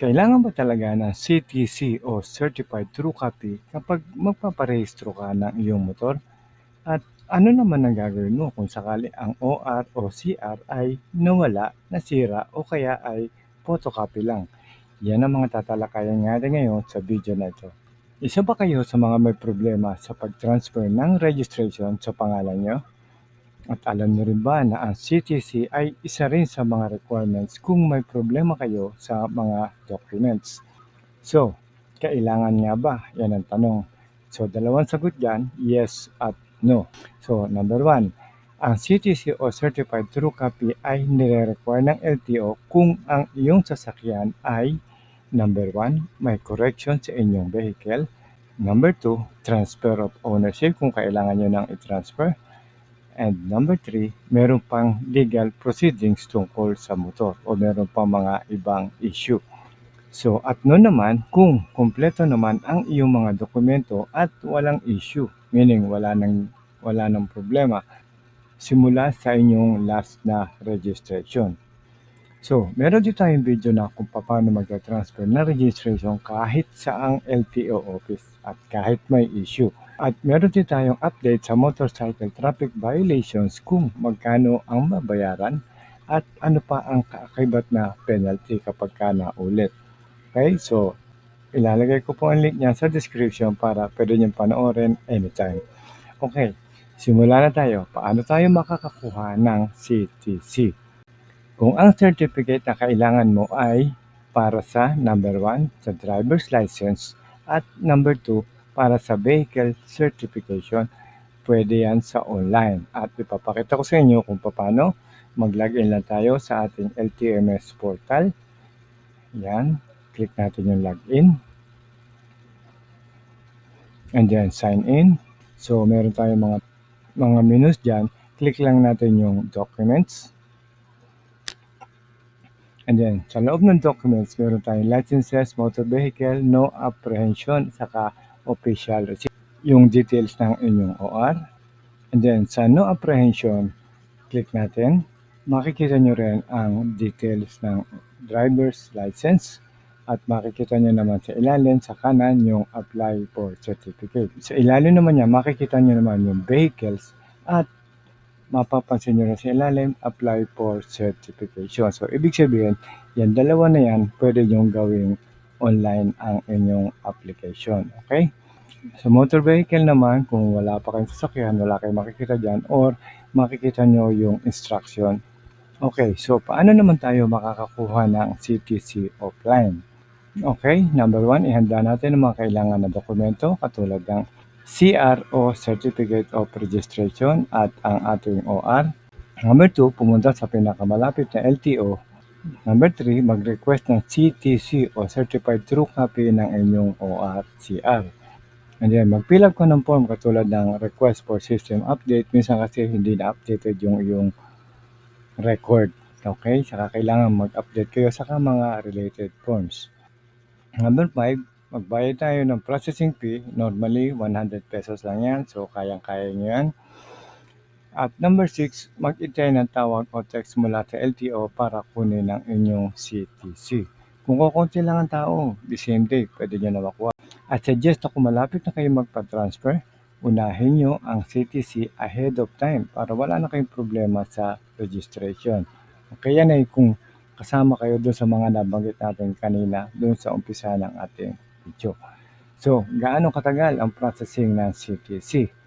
Kailangan ba talaga ng CTC o Certified True Copy kapag magpaparehistro ka ng iyong motor? At ano naman ang gagawin mo kung sakali ang OR o CR ay nawala, nasira o kaya ay photocopy lang? Yan ang mga tatalakayan natin ngayon sa video na ito. Isa ba kayo sa mga may problema sa pag-transfer ng registration sa pangalan nyo? At alam niyo rin ba na ang CTC ay isa rin sa mga requirements kung may problema kayo sa mga documents? So, kailangan nga ba? Yan ang tanong. So, dalawang sagot dyan, yes at no. So, number one, ang CTC o Certified True Copy ay nire-require ng LTO kung ang iyong sasakyan ay number one, may correction sa inyong vehicle. Number two, transfer of ownership kung kailangan nyo nang i-transfer. And number three, meron pang legal proceedings tungkol sa motor o meron pang mga ibang issue. So, at no naman kung kumpleto naman ang iyong mga dokumento at walang issue, meaning wala nang, wala nang problema simula sa inyong last na registration. So, meron dito tayong video na kung paano mag-transfer na registration kahit sa ang LTO office at kahit may issue. At meron din tayong update sa motorcycle traffic violations kung magkano ang mabayaran at ano pa ang kaakibat na penalty kapag ka naulit. Okay, so ilalagay ko po ang link niya sa description para pwede niyong panoorin anytime. Okay, simula na tayo. Paano tayo makakakuha ng CTC? Kung ang certificate na kailangan mo ay para sa number 1 sa driver's license at number 2 para sa vehicle certification, pwede yan sa online. At ipapakita ko sa inyo kung paano mag-login lang tayo sa ating LTMS portal. Yan, click natin yung login. And then sign in. So meron tayong mga mga menus dyan. Click lang natin yung documents. And then, sa loob ng documents, meron tayong licenses, motor vehicle, no apprehension, saka official receipt. Yung details ng inyong OR. And then, sa no apprehension, click natin. Makikita nyo rin ang details ng driver's license at makikita nyo naman sa ilalim sa kanan yung apply for certificate. Sa ilalim naman niya, makikita nyo naman yung vehicles at mapapansin nyo na sa ilalim, apply for certification. So, ibig sabihin, yan dalawa na yan, pwede nyo gawing online ang inyong application. Okay? Sa motor vehicle naman, kung wala pa kayong sasakyan, wala kayong makikita dyan, or makikita nyo yung instruction. Okay, so paano naman tayo makakakuha ng CTC offline? Okay, number one, ihanda natin ang mga kailangan na dokumento katulad ng CR o Certificate of Registration at ang ating OR. Number 2, pumunta sa pinakamalapit na LTO. Number 3, mag-request ng CTC o Certified True Copy ng inyong OR CR. And then, mag-fill up ko ng form katulad ng request for system update. Minsan kasi hindi na updated yung yung record. Okay? Saka kailangan mag-update kayo sa mga related forms. Number 5, Magbayad tayo ng processing fee. Normally, 100 pesos lang yan. So, kayang-kaya nyo yan. At number 6, mag-itay ng tawag o text mula sa LTO para kunin ang inyong CTC. Kung kukunti lang ang tao, the same day, pwede nyo na makuha. At suggest na malapit na kayo magpa-transfer, unahin nyo ang CTC ahead of time para wala na kayong problema sa registration. Kaya na kung kasama kayo doon sa mga nabanggit natin kanina doon sa umpisa ng ating video. So, gaano katagal ang processing ng CTC?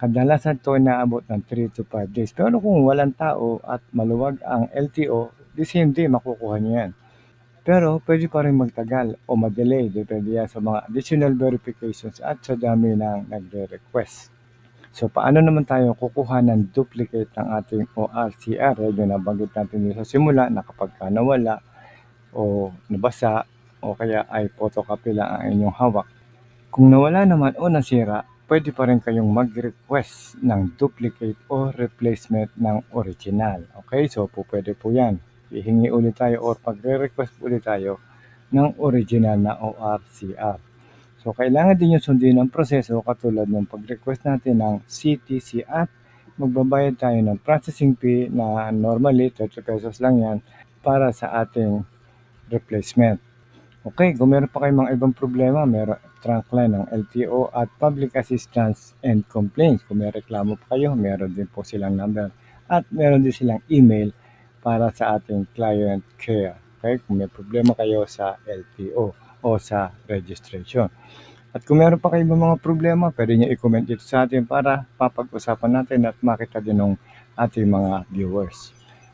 Kadalasan ito naabot ng 3 to 5 days. Pero kung walang tao at maluwag ang LTO, the same day makukuha niyo yan. Pero pwede pa rin magtagal o madelay depende yan sa mga additional verifications at sa dami ng nagre-request. So paano naman tayo kukuha ng duplicate ng ating ORCR? Yung nabanggit natin sa simula na kapag nawala o nabasa o kaya ay photocopy lang ang inyong hawak. Kung nawala naman o nasira, pwede pa rin kayong mag-request ng duplicate o replacement ng original. Okay, so po pwede po yan. Ihingi ulit tayo or pagre-request ulit tayo ng original na ORCR. So, kailangan din yung sundin ang proseso katulad ng pag-request natin ng CTC at magbabayad tayo ng processing fee na normally 30 pesos lang yan para sa ating replacement. Okay, kung meron pa kayong mga ibang problema, meron trunk line ng LTO at Public Assistance and Complaints. Kung may reklamo pa kayo, meron din po silang number. At meron din silang email para sa ating client care. Okay, kung may problema kayo sa LTO o sa registration. At kung meron pa kayong mga problema, pwede nyo i-comment dito sa atin para papag-usapan natin at makita din ng ating mga viewers.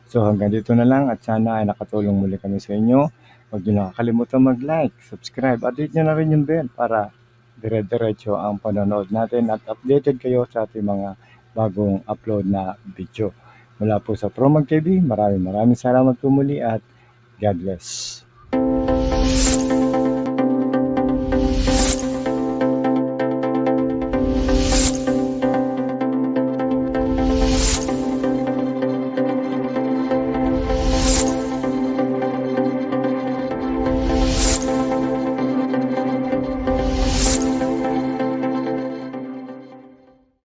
So hanggang dito na lang at sana ay nakatulong muli kami sa inyo. Huwag nyo nakakalimutan mag-like, subscribe at hit nyo na rin yung bell para dire-diretso ang panonood natin at updated kayo sa ating mga bagong upload na video. Mula po sa Promag TV, maraming maraming salamat po muli at God bless.